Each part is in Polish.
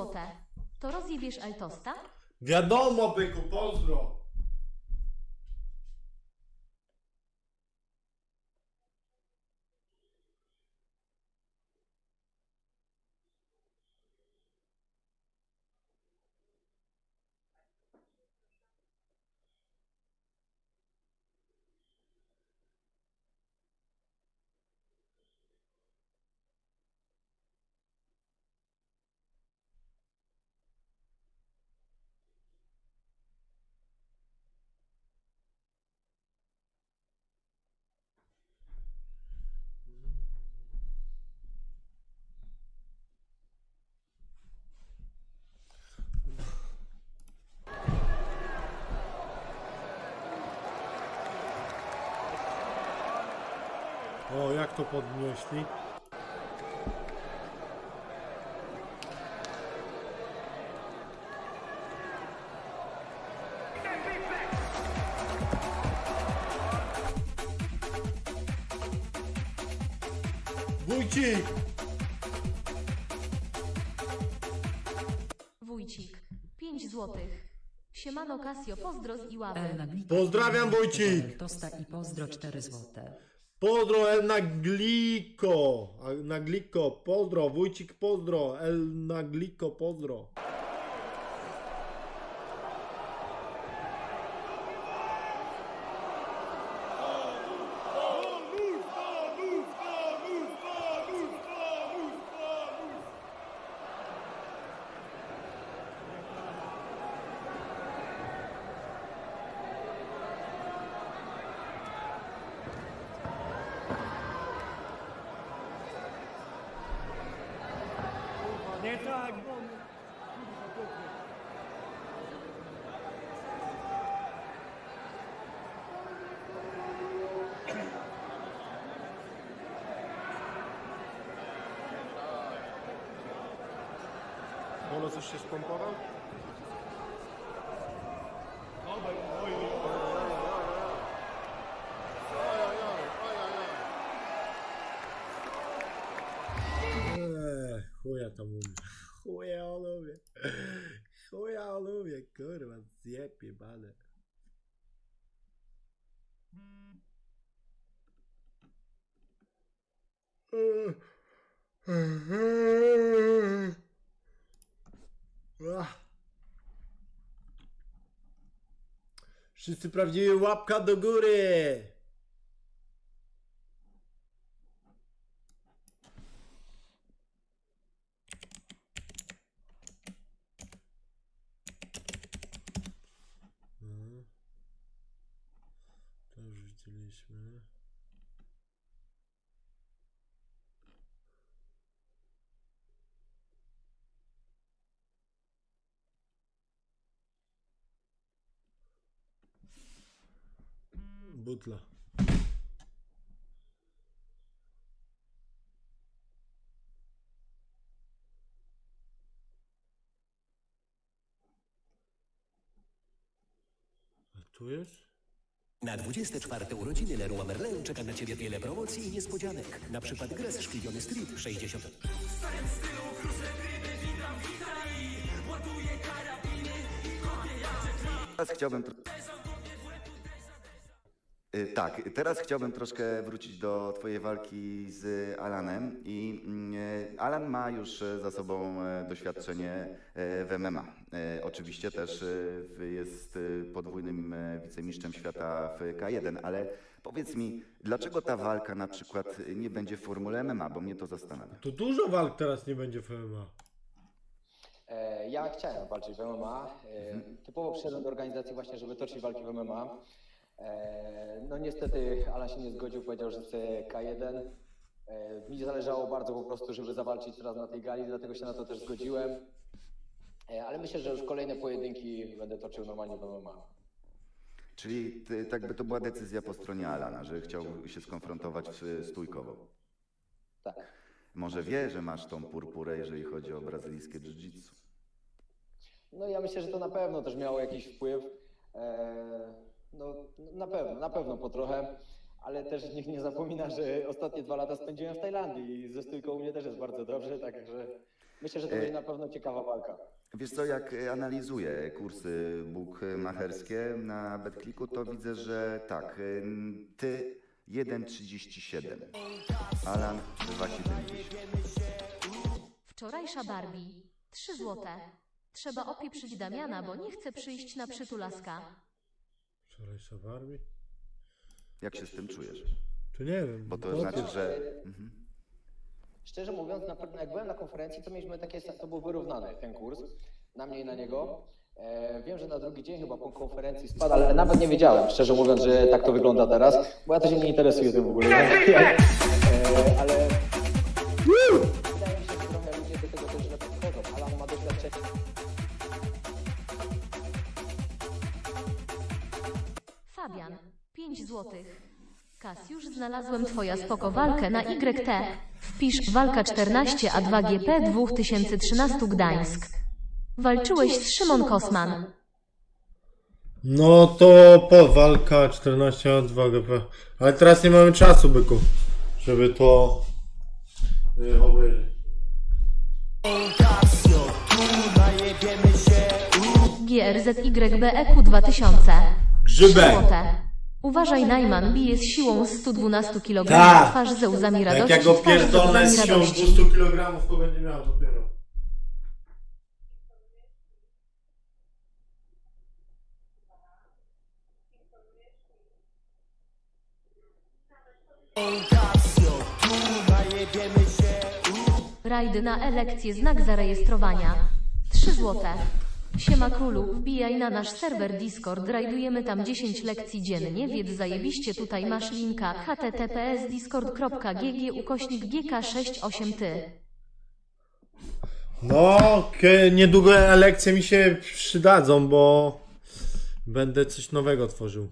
złote. To rozjebiesz Altosta? Wiadomo, byku, pozdro. O, jak to podnieśli? Wójcik! Wójcik. 5 złotych. Siemano Casio, pozdro z Iławy. Pozdrawiam, Wójcik. Tosta i pozdro 4 złote. Pozdro El Nagliko! Nagliko, pozdro, Wójcik, pozdro, El Nagliko, pozdro. Nie tak, bo... Ono coś się spompował? Eee, Wszyscy prawdziwi łapka do góry! No. To już widzieliśmy. Butla. A tu jest? Na 24 urodziny Leroy Merlin czeka na Ciebie wiele promocji i niespodzianek. Na przykład gres Szkliwiony Street 60. Teraz chciałbym. Y, Tak, teraz chciałbym troszkę wrócić do Twojej walki z Alanem. I mm, e, Alan ma już e, za sobą e, doświadczenie w MMA. Oczywiście też jest podwójnym wicemistrzem świata w K1, ale powiedz mi, dlaczego ta walka na przykład nie będzie w formule MMA, bo mnie to zastanawia. To dużo walk teraz nie będzie w MMA. Ja chciałem walczyć w MMA. E, Typowo przyszedłem do organizacji właśnie, żeby toczyć walki w MMA. E, No niestety Alan się nie zgodził, powiedział, że chce K1. E, Mi zależało bardzo po prostu, żeby zawalczyć teraz na tej gali, dlatego się na to też zgodziłem. E, Ale myślę, że już kolejne pojedynki będę toczył normalnie w MMA. Czyli ty, tak by to była decyzja po stronie Alana, że chciał się skonfrontować z stójkowo. Tak. Może wie, że masz tą purpurę, jeżeli chodzi o brazylijskie jiu-jitsu. No ja myślę, że to na pewno też miało jakiś wpływ. E, No na pewno, na pewno po trochę, ale też nikt nie zapomina, że ostatnie dwa lata spędziłem w Tajlandii i ze stójką u mnie też jest bardzo dobrze, także Myślę, że to będzie na pewno ciekawa walka. Wiesz co, jak e, analizuję kursy bukmacherskie na BetClicku, to widzę, że tak, e, ty 1,37, Alan 2,70. Wczorajsza Barbie. 3 złote. Trzeba opieprzyć Damiana, bo nie chce przyjść na przytulaska. Wczorajsza Barbie? Jak się z tym czujesz? To nie wiem. Bo to znaczy, że... Szczerze mówiąc, na, jak byłem na konferencji, to mieliśmy takie, to był wyrównany ten kurs, na mnie i na niego. E, wiem, że na drugi dzień chyba po konferencji spadł, ale nawet nie wiedziałem, szczerze mówiąc, że tak to wygląda teraz, bo ja to się nie interesuję tym w ogóle. e, ale Fabian. 5 złotych. Kasiusz, znalazłem twoja spoko walkę na YT. Wpisz walka 14 a 2 GP 2013 Gdańsk. Walczyłeś z Szymon Kosman. No to po walka 14 a 2 GP. Ale teraz nie mamy czasu, byku, żeby to y, obejrzeć. GRZYBEQ 2000. Grzybek! Złote. Uważaj, Najman bije z siłą z 112 kg Tak. twarz ze łzami Jak radości. ja go twarz ze pierdolę łzami z siłą radości. 200 kg, to będzie miał dopiero. Rajdy na elekcję znak zarejestrowania. 3 złote. Siema królu, wbijaj na nasz serwer Discord, rajdujemy tam 10 lekcji dziennie, wiedz zajebiście tutaj masz linka https discord.gg ukośnik gk68 ty. No, ke- niedługo lekcje mi się przydadzą, bo będę coś nowego tworzył.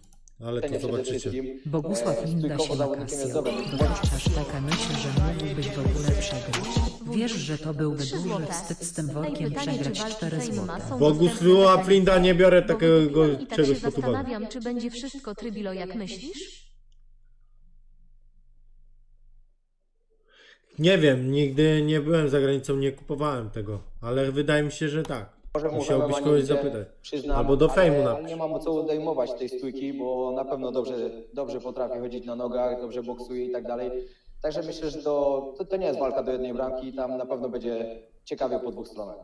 Ale to zobaczycie. Bogusław E, Linda stójkową się dobrym. Dopuszczasz taka myśl, że mógłbyś. Wiesz, że to byłby 3 duży złote. wstyd z tym workiem pytanie, czy przegrać walki 4 Fame ma złote. są Bogusława dostępne za Flinda nie biorę Bo takiego wykupiłam i tak czegoś się pod uwagę. zastanawiam, czy będzie wszystko trybilo jak myślisz? Nie wiem, nigdy nie byłem za granicą, nie kupowałem tego, ale wydaje mi się, że tak. Może mu Musiałbyś kogoś zapytać. Przyznam, Albo do ale, fejmu ale napisz. nie mam co odejmować tej stójki, bo na pewno dobrze, dobrze potrafi chodzić na nogach, dobrze boksuje i tak dalej. Także myślę, że to, to, to nie jest walka do jednej bramki, tam na pewno będzie ciekawie po dwóch stronach.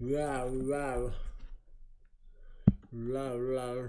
Wow, wow. Wow, wow.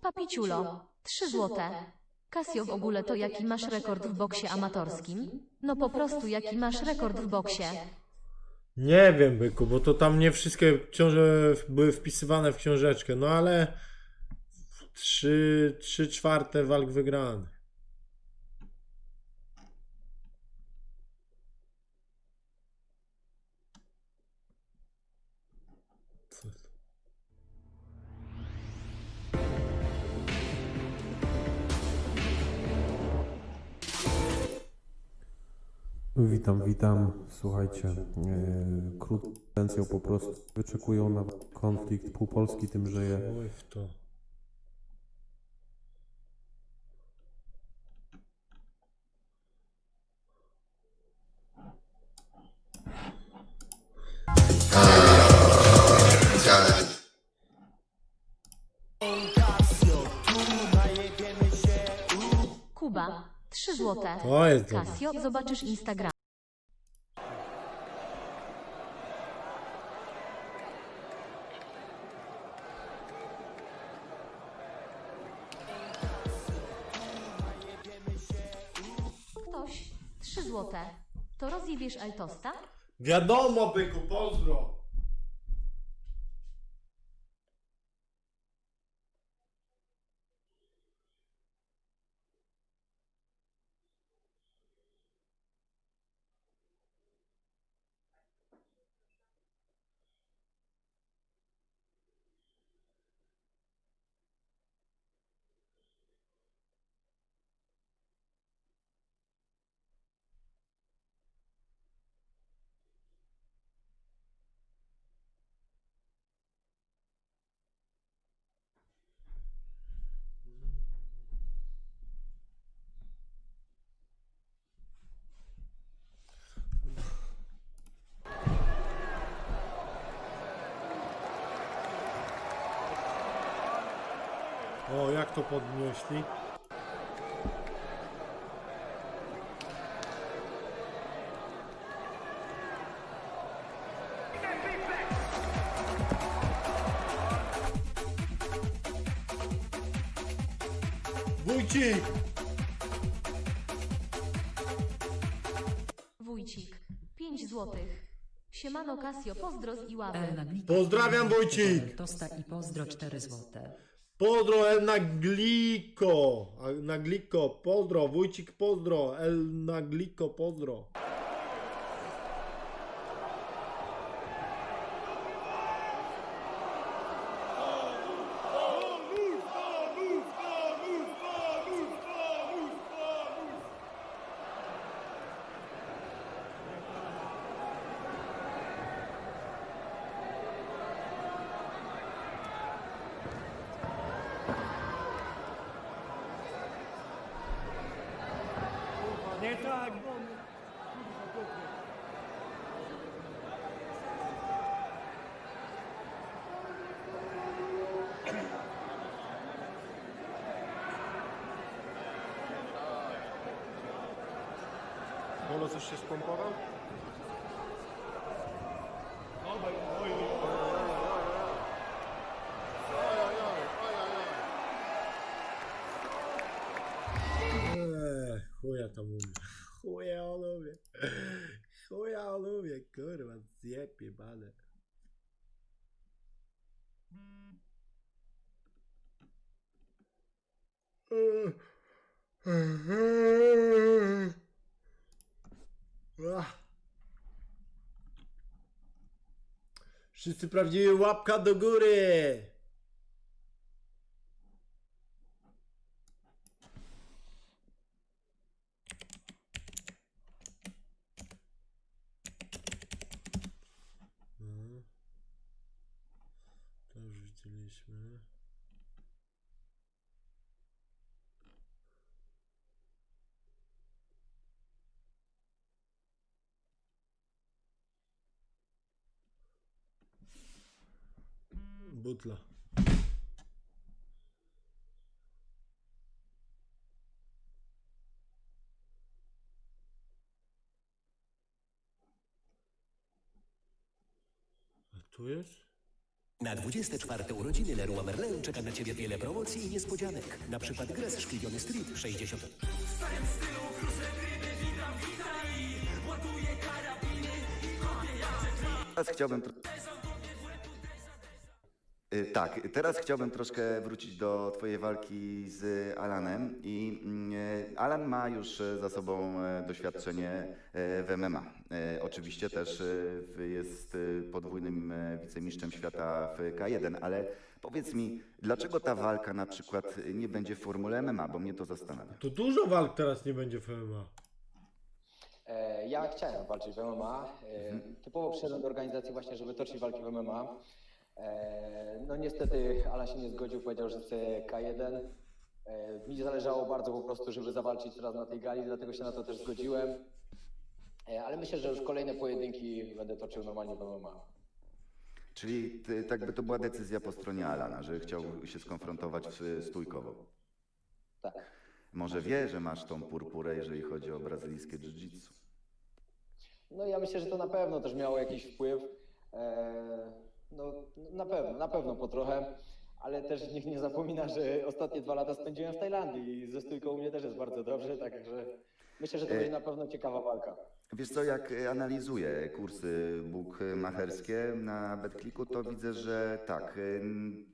Papiciulo. 3 złote. Kasio w ogóle to jaki masz rekord w boksie amatorskim? No po prostu jaki masz rekord w boksie? Nie wiem, byku, bo to tam nie wszystkie książę były wpisywane w książeczkę, no ale trzy, trzy czwarte walk wygranych. Witam, witam. Słuchajcie, yy, krótką po prostu wyczekują na konflikt pół Polski tym żyje. 3 złote. To jest dobre. Kasio, zobaczysz Instagram. 3 złote. To rozjebiesz Eltosta? Wiadomo, byku, pozdro! O, jak to podnieśli? Wójcik! Wójcik. 5 złotych. Siemano Casio, pozdro z Iławy. Pozdrawiam, Wójcik. Tosta i pozdro 4 złote. Pozdro El Nagliko! Nagliko, pozdro, Wójcik, pozdro, El Nagliko, pozdro. Bolo coś się spompował? Eee, chuja to mówię. Chuja o lubię. Chuja o lubię, kurwa, zjebie bane. Ach. Wszyscy prawdziwi łapka do góry! No. To już widzieliśmy. Butla. A tu jest? Na 24 urodziny Leroy Merlin czeka na Ciebie wiele promocji i niespodzianek. Na przykład gres szkliwiony Street 60. Teraz chciałbym. Y, Tak, teraz chciałbym troszkę wrócić do Twojej walki z Alanem. I mm, e, Alan ma już za sobą e, doświadczenie e, w MMA. E, Oczywiście też jest podwójnym wicemistrzem świata w K1, ale powiedz mi, dlaczego ta walka na przykład nie będzie w formule MMA, bo mnie to zastanawia. Tu dużo walk teraz nie będzie w MMA. Ja chciałem walczyć w MMA. E, Typowo przyszedłem do organizacji właśnie, żeby toczyć walki w MMA. E, No niestety Alan się nie zgodził, powiedział, że chce K1. E, Mi zależało bardzo po prostu, żeby zawalczyć teraz na tej gali, dlatego się na to też zgodziłem. E, Ale myślę, że już kolejne pojedynki będę toczył normalnie w MMA. Czyli ty, tak by to była decyzja po stronie Alana, że chciał się skonfrontować stójkowo. Tak. Może wie, że masz tą purpurę, jeżeli chodzi o brazylijskie jiu-jitsu. No ja myślę, że to na pewno też miało jakiś wpływ. E, No na pewno, na pewno po trochę, ale też nikt nie zapomina, że ostatnie dwa lata spędziłem w Tajlandii i ze stójką u mnie też jest bardzo dobrze, także Myślę, że to będzie na pewno ciekawa walka. Wiesz co, jak analizuję kursy bukmacherskie na BetClicku, to widzę, że tak,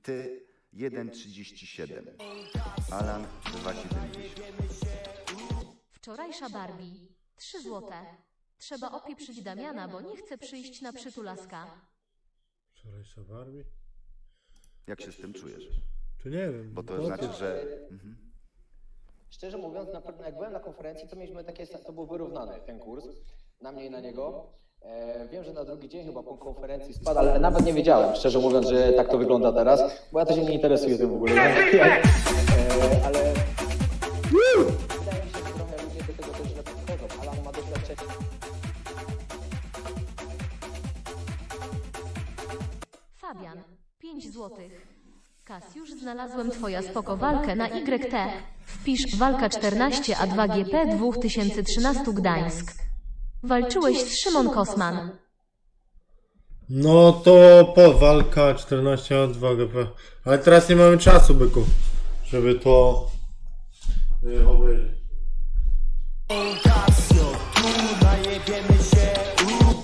ty 1,37, Alan 2,70. Wczorajsza Barbie. 3 złote. Trzeba opieprzyć Damiana, bo nie chce przyjść na przytulaska. Wczorajsza Barbie? Jak się z tym czujesz? To nie wiem. Bo to znaczy, że... Mhm. Szczerze mówiąc, na pewno jak byłem na konferencji, to mieliśmy takie, to był wyrównany ten kurs, na mnie i na niego. E, wiem, że na drugi dzień chyba po konferencji spadł, ale nawet nie wiedziałem, szczerze mówiąc, że tak to wygląda teraz, bo ja też się nie interesuję tym w ogóle. nie? E, ale wydaje mi się, że trochę ludzie do tego też źle podchodzą. Alan ma doświadczenie. Fabian. 5 złotych. Kasiusz, znalazłem twoja spoko walkę na YT. Wpisz walka 14 a 2 GP 2013 Gdańsk. Walczyłeś z Szymon Kosman. No to po walka 14 a 2 GP. Ale teraz nie mamy czasu, byku, żeby to y, obejrzeć.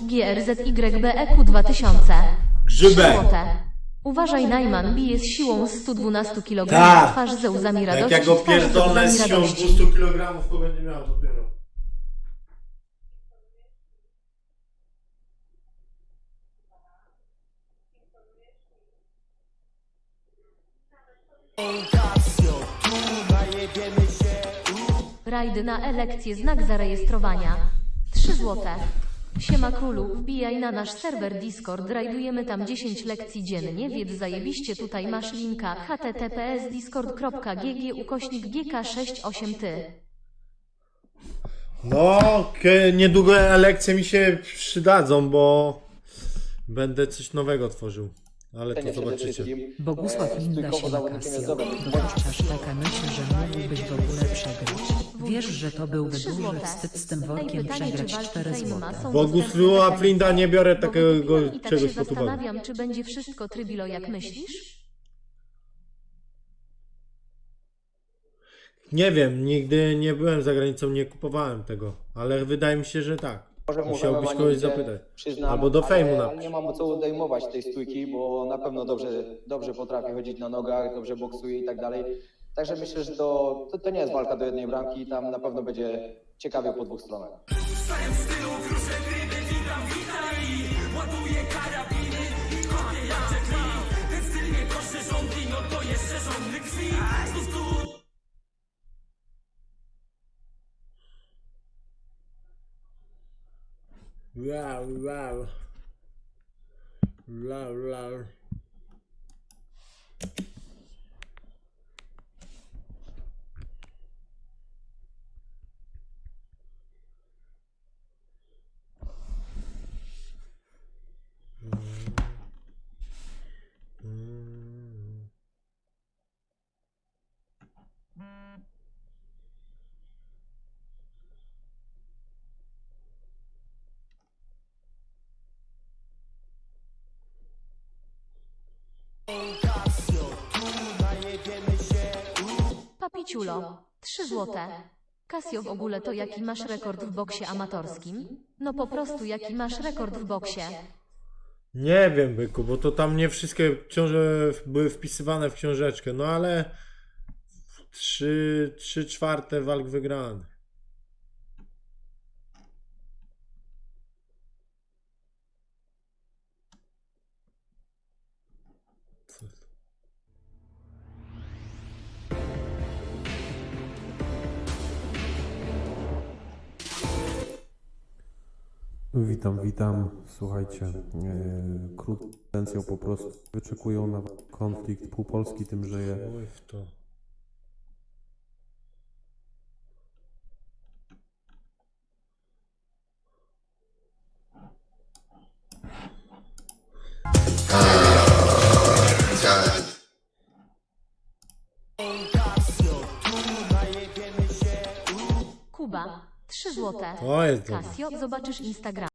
GRZYBEQ 2000. Grzybek! Złote. Uważaj, Najman bije z siłą z 112 kg Tak. twarz ze łzami Jak radości. ja go twarz ze pierdolę łzami z siłą radości. 200 kg, to będzie miał dopiero. Rajdy na elekcję znak zarejestrowania. 3 złote. Siema królu, wbijaj na nasz serwer Discord, rajdujemy tam 10 lekcji dziennie, wiedz zajebiście tutaj masz linka https discord.gg ukośnik gk68 ty. No, ke- niedługo lekcje mi się przydadzą, bo będę coś nowego tworzył. Ale to zobaczycie. Bogusław Linda się dobrym. Dowódca szlaka myśli, że mógłbyś przegrać. Wiesz, że to byłby Trzy duży złote. wstyd z tym workiem pytanie, czy przegrać walki 4 Fame ma złote. są Bogusława dostępne za Flinda nie biorę Bo takiego i tak czegoś się pod uwagę. zastanawiam, czy będzie wszystko trybilo jak myślisz? Nie wiem, nigdy nie byłem za granicą, nie kupowałem tego, ale wydaje mi się, że tak. Może mu Musiałbyś kogoś zapytać. Przyznam, Albo do ale, fejmu ale napisz. nie mam co odejmować tej stójki, bo na pewno dobrze, dobrze potrafi chodzić na nogach, dobrze boksuje i tak dalej. Także myślę, że to, to, to nie jest walka do jednej bramki, tam na pewno będzie ciekawie po dwóch stronach. Wow, wow. Wow, wow. Papiciulo. 3 złote. Kasio w ogóle to jaki masz rekord w boksie amatorskim? No po prostu jaki masz rekord w boksie? Nie wiem, byku, bo to tam nie wszystkie książe były wpisywane w książeczkę, no ale trzy, trzy czwarte walk wygranych. Witam, witam. Słuchajcie, e, krótko potencjał po prostu wyczekują na konflikt. Pół Polski tym żyje. W to. Kuba. 3 złote. To jest dobre. Kasio, zobaczysz Instagrama.